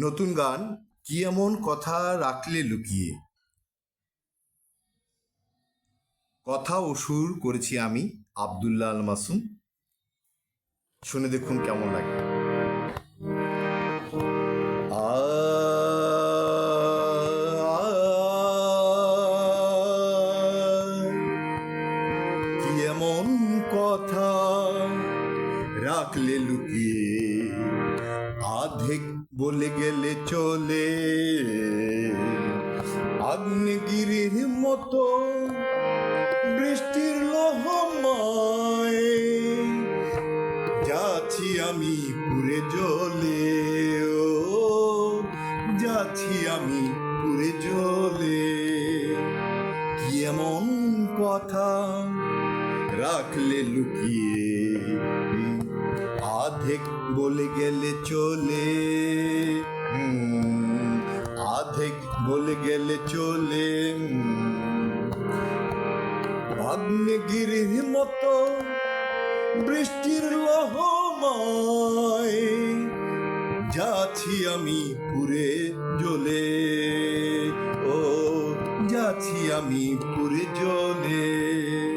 নতুন গান কি এমন কথা রাখলে লুকিয়ে? কথা ও সুর করেছি আমি, আবদুল্লাহ আল মাসুম। শুনে দেখুন কেমন লাগে। কি এমন কথা রাখলে লুকিয়ে? আধেক বলে গেলে চলে। আগ্নেগিরির মতো বৃষ্টির লোহময় যাচ্ছি আমি পুরে জলে। ও, যাচ্ছি আমি পুরে জলে। কি এমন কথা রাখলে লুকিয়ে আধেক বলে গেলে চলে। আধেক বলে গেলে চলে। আগ্নেগিরির মতো বৃষ্টির লহময় যাচ্ছি আমি পুরে জ্বলে ও, যাচ্ছি আমি পুরে জ্বলে